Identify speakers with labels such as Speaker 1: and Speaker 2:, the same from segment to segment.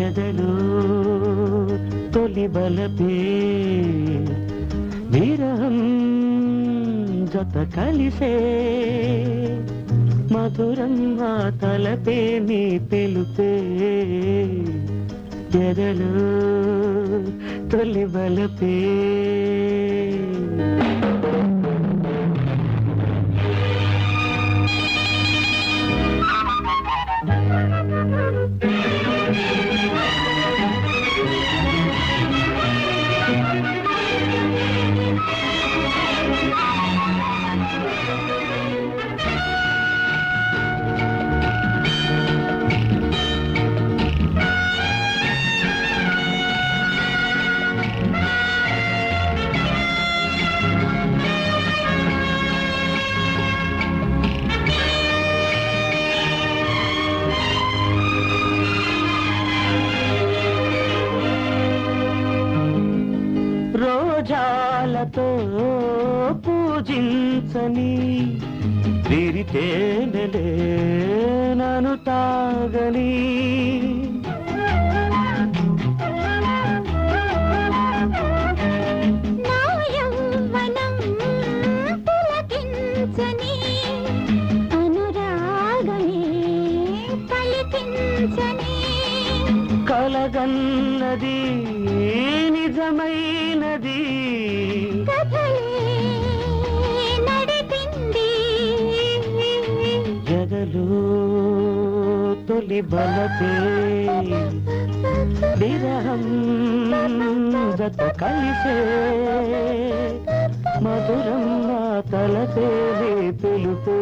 Speaker 1: ఎదలో తొలి బలపే విరహం జత కలిసే. మధురం మా తలపే నీ పిలుపే. ఎదలు తొలి బలపే రోజాలతో పూజించని విరితేనలే నన్ను తాగని. కలగన్నది నిజమైనది.
Speaker 2: కథలే
Speaker 1: బలపే విరహం జత కలిసే. మధురం నా తలపే పిలుపే.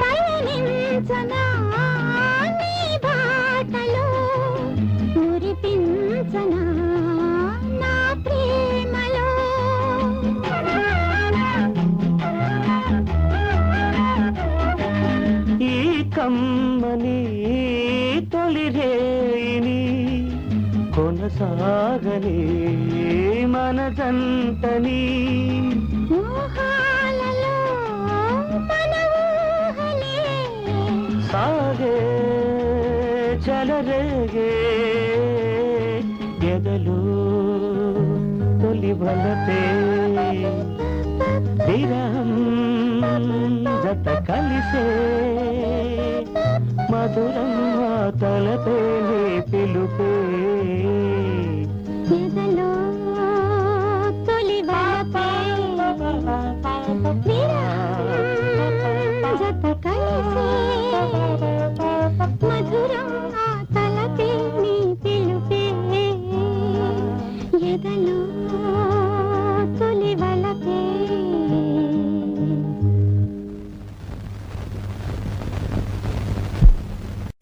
Speaker 2: పయనించనా
Speaker 1: కమ్మని తొలి రేయిని కొనసాగని మన జంటని. సాగే చలరేగే ఎదలు తొలి బలపే విరహం జత కలిసే. మధురం ఆ తలపే పిలుపే